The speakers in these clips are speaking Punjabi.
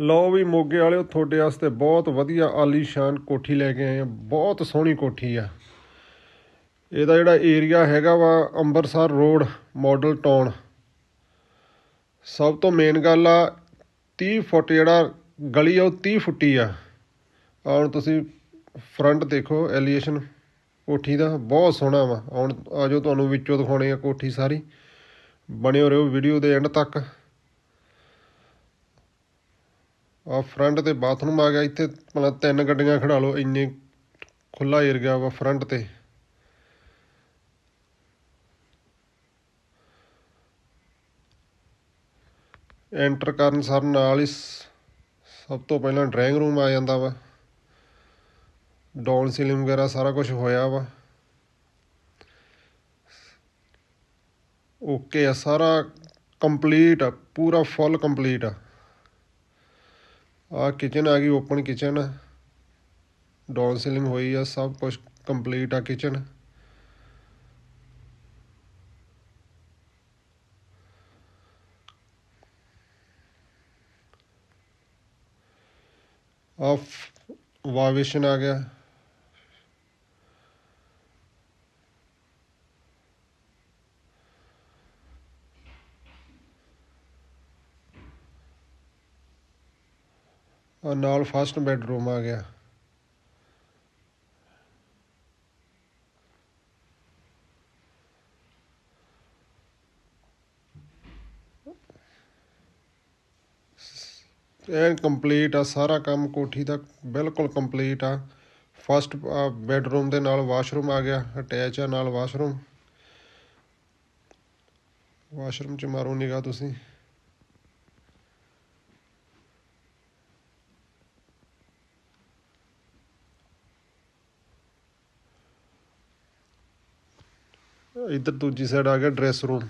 ਲਓ ਵੀ ਮੋਗੇ ਵਾਲਿਓ, ਤੁਹਾਡੇ ਵਾਸਤੇ ਬਹੁਤ ਵਧੀਆ ਆਲੀਸ਼ਾਨ ਕੋਠੀ ਲੈ ਕੇ ਆਏ ਆ। ਬਹੁਤ ਸੋਹਣੀ ਕੋਠੀ ਆ। ਇਹਦਾ ਜਿਹੜਾ ਏਰੀਆ ਹੈਗਾ ਵਾ ਅੰਮ੍ਰਿਤਸਰ ਰੋਡ ਮਾਡਲ ਟਾਊਨ ਸਭ ਤੋਂ ਮੇਨ ਗੱਲ ਆ 30 ਫੁੱਟ ਜਿਹੜਾ ਗਲੀ ਆ, ਉਹ 30 ਫੁੱਟੀ ਆ। ਆਹ ਤੁਸੀਂ ਫਰੰਟ ਦੇਖੋ ਐਲੀਏਸ਼ਨ ਕੋਠੀ ਦਾ, ਬਹੁਤ ਸੋਹਣਾ ਵਾ। ਹੁਣ ਆਜੋ ਤੁਹਾਨੂੰ ਵਿੱਚੋਂ ਦਿਖਾਉਣੇ ਆ ਕੋਠੀ ਸਾਰੀ। ਬਣਿਓ ਰਹੋ ਵੀਡੀਓ ਦੇ ਐਂਡ ਤੱਕ। ਆ ਫਰੰਟ ਤੇ ਬਾਥਰੂਮ ਆ ਗਿਆ, ਇੱਥੇ ਭਲਾ ਤਿੰਨ ਗੱਡੀਆਂ ਖੜਾ ਲਓ, ਇੰਨੇ ਖੁੱਲਾ ਏਰੀਆ ਵਾ ਫਰੰਟ ਤੇ। ਐਂਟਰ ਕਰਨ ਸਰ ਨਾਲ ਹੀ ਸਭ ਤੋਂ ਪਹਿਲਾਂ ਡਰਾਇੰਗ ਰੂਮ ਆ ਜਾਂਦਾ ਵਾ। ਡਾਊਨ ਸੀਲਿੰਗ ਵਗੈਰਾ ਸਾਰਾ ਕੁਝ ਹੋਇਆ ਵਾ। ਓਕੇ ਆ, ਸਾਰਾ ਕੰਪਲੀਟ ਆ, ਪੂਰਾ ਫੁੱਲ ਕੰਪਲੀਟ ਆ। ਆ ਕਿਚਨ ਆ ਗਈ ਓਪਨ ਕਿਚਨ ਡਾਊਨ ਸੀਲਿੰਗ ਹੋਈ ਆ, ਸਭ ਕੁਝ ਕੰਪਲੀਟ ਆ ਕਿਚਨ ਆ ਵਾਵੇਸ਼ਨ ਆ ਗਿਆ। ਆ ਨਾਲ ਫਸਟ ਬੈਡਰੂਮ ਆ ਗਿਆ। ਐਨ ਕੰਪਲੀਟ ਆ, ਸਾਰਾ ਕੰਮ ਕੋਠੀ ਦਾ ਬਿਲਕੁਲ ਕੰਪਲੀਟ ਆ। ਫਸਟ ਬੈਡਰੂਮ ਦੇ ਨਾਲ ਵਾਸ਼ਰੂਮ ਆ ਗਿਆ ਅਟੈਚ ਆ ਨਾਲ ਵਾਸ਼ਰੂਮ ਵਾਸ਼ਰੂਮ ਚ ਮਾਰੋ ਨਿਗਾਹ ਤੁਸੀਂ। ਇੱਧਰ ਦੂਜੀ ਸਾਈਡ ਆ ਗਿਆ ਡਰੈਸ ਰੂਮ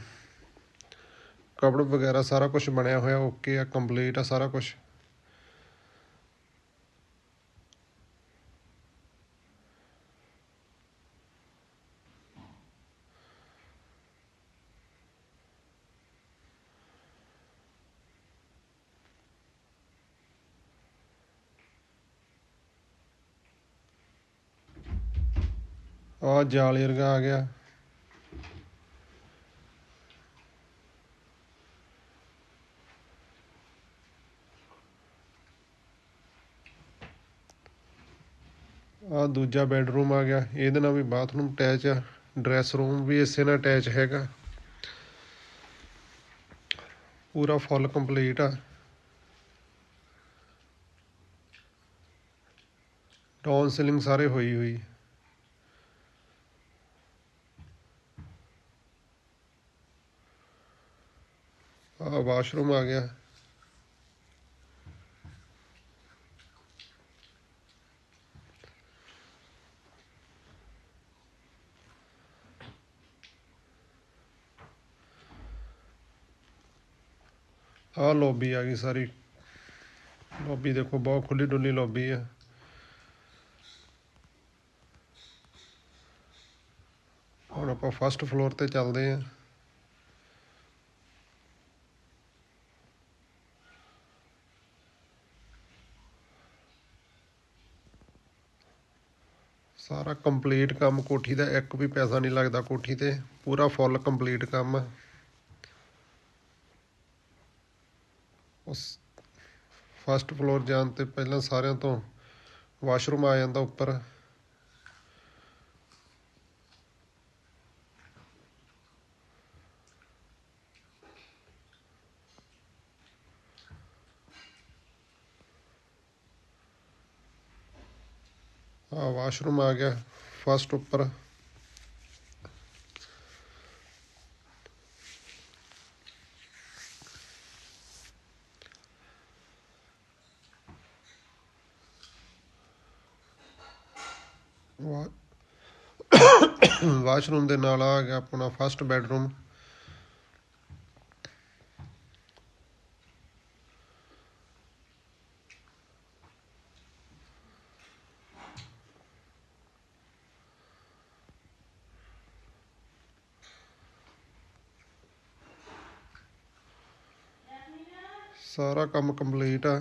ਕਪੜ ਵਗੈਰਾ ਸਾਰਾ ਕੁਝ ਬਣਿਆ ਹੋਇਆ ਓਕੇ ਆ ਕੰਪਲੀਟ ਆ ਸਾਰਾ ਕੁਝ ਆ ਜਾਲ ਵਰਗਾ ਆ ਗਿਆ। ਆ ਦੂਜਾ ਬੈਡਰੂਮ ਆ ਗਿਆ। ਇਹਦੇ ਨਾਲ ਵੀ ਬਾਥਰੂਮ ਅਟੈਚ ਆ, ਡਰੈਸ ਰੂਮ ਵੀ ਇਸੇ ਨਾਲ ਅਟੈਚ ਹੈਗਾ। ਪੂਰਾ ਫੁੱਲ ਕੰਪਲੀਟ ਆ। ਡਾਊਨ ਸੀਲਿੰਗ ਸਾਰੇ ਹੋਈ ਹੋਈ। ਆ ਵਾਸ਼ਰੂਮ ਆ ਗਿਆ। ਆਹ ਲੌਬੀ ਆ ਗਈ ਸਾਰੀ। ਲੌਬੀ ਦੇਖੋ, ਬਹੁਤ ਖੁੱਲੀ ਡੁੱਲੀ ਲੌਬੀ ਆ। ਹੁਣ ਆਪਾਂ ਫਸਟ ਫਲੋਰ ਤੇ ਚੱਲਦੇ ਆ। ਸਾਰਾ ਕੰਪਲੀਟ ਕੰਮ ਕੋਠੀ ਦਾ, ਇੱਕ ਵੀ ਪੈਸਾ ਨਹੀਂ ਲੱਗਦਾ ਕੋਠੀ ਤੇ। ਪੂਰਾ ਫੁੱਲ ਕੰਪਲੀਟ ਕੰਮ ਉਸ ਫਸਟ ਫਲੋਰ ਜਾਣ ਤੇ ਪਹਿਲਾਂ ਸਾਰਿਆਂ ਤੋਂ ਵਾਸ਼ਰੂਮ ਆ ਜਾਂਦਾ ਉੱਪਰ। ਆ ਵਾਸ਼ਰੂਮ ਆ ਗਿਆ ਫਸਟ ਉੱਪਰ। ਵਾਸ਼ਰੂਮ ਦੇ ਨਾਲ ਆ ਗਿਆ ਆਪਣਾ ਫਸਟ ਬੈਡਰੂਮ ਸਾਰਾ ਕੰਮ ਕੰਪਲੀਟ ਆ।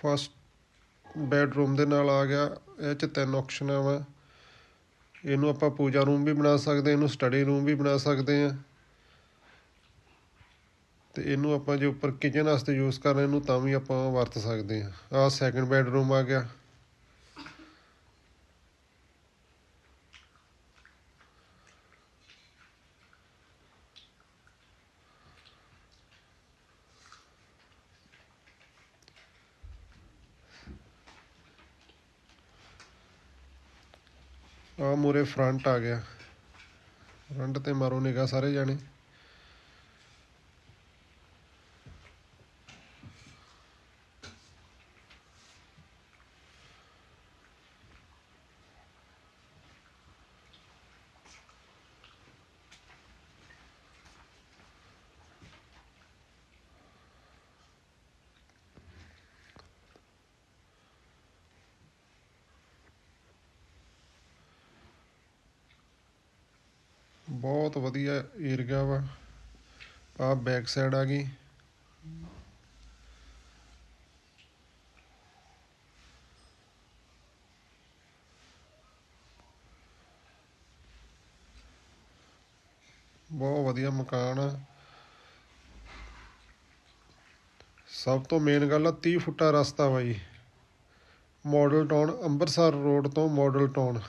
ਫਸਟ ਬੈਡਰੂਮ ਦੇ ਨਾਲ ਆ ਗਿਆ, ਇਹ ਚ ਤਿੰਨ ਆਪਸ਼ਨਾਂ ਵਾ। ਇਹਨੂੰ ਆਪਾਂ ਪੂਜਾ ਰੂਮ ਵੀ ਬਣਾ ਸਕਦੇ ਇਹਨੂੰ ਸਟੱਡੀ ਰੂਮ ਵੀ ਬਣਾ ਸਕਦੇ ਆ ਤੇ ਇਹਨੂੰ ਆਪਾਂ ਜੇ ਉੱਪਰ ਕਿਚਨ ਵਾਸਤੇ ਯੂਜ਼ ਕਰ ਰਹੇ ਇਹਨੂੰ ਤਾਂ ਵੀ ਆਪਾਂ ਵਰਤ ਸਕਦੇ ਆ ਆਹ ਸੈਕੰਡ ਬੈਡਰੂਮ ਆ ਗਿਆ। ਆ ਮੂਰੇ ਫਰੰਟ ਆ ਗਿਆ। ਫਰੰਟ ਤੇ ਮਾਰੋ ਨਿਗਾ ਸਾਰੇ ਜਾਣੇ। ਬਹੁਤ ਵਧੀਆ ਏਰੀਆ ਵਾ। ਆ ਬੈਕ ਸਾਈਡ ਆ ਗਈ। ਬਹੁਤ ਵਧੀਆ ਮਕਾਨ ਆ। ਸਭ ਤੋਂ ਮੇਨ ਗੱਲ ਆ 30 ਫੁੱਟਾ ਰਸਤਾ ਵਾ ਜੀ। ਮਾਡਲ ਟਾਊਨ ਅੰਮ੍ਰਿਤਸਰ ਰੋਡ ਤੋਂ ਮਾਡਲ ਟਾਊਨ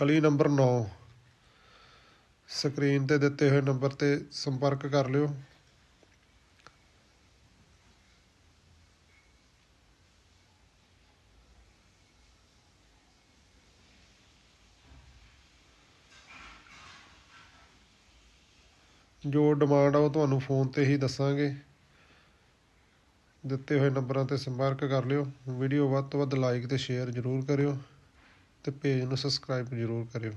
ਗਲੀ ਨੰਬਰ 9 ਸਕਰੀਨ ਤੇ ਦਿੱਤੇ ਹੋਏ ਨੰਬਰ ਤੇ ਸੰਪਰਕ ਕਰ ਲਿਓ। ਜੋ ਡਿਮਾਂਡ ਆ ਉਹ ਤੁਹਾਨੂੰ ਫੋਨ ਤੇ ਹੀ ਦੱਸਾਂਗੇ। ਦਿੱਤੇ ਹੋਏ ਨੰਬਰਾਂ ਤੇ ਸੰਪਰਕ ਕਰ ਲਿਓ। ਵੀਡੀਓ ਵੱਧ ਤੋਂ ਵੱਧ ਲਾਈਕ ਤੇ ਸ਼ੇਅਰ ਜ਼ਰੂਰ ਕਰਿਓ ਤੇ ਪੇਜ ਨੂੰ ਸਬਸਕ੍ਰਾਈਬ ਜ਼ਰੂਰ ਕਰਿਓ।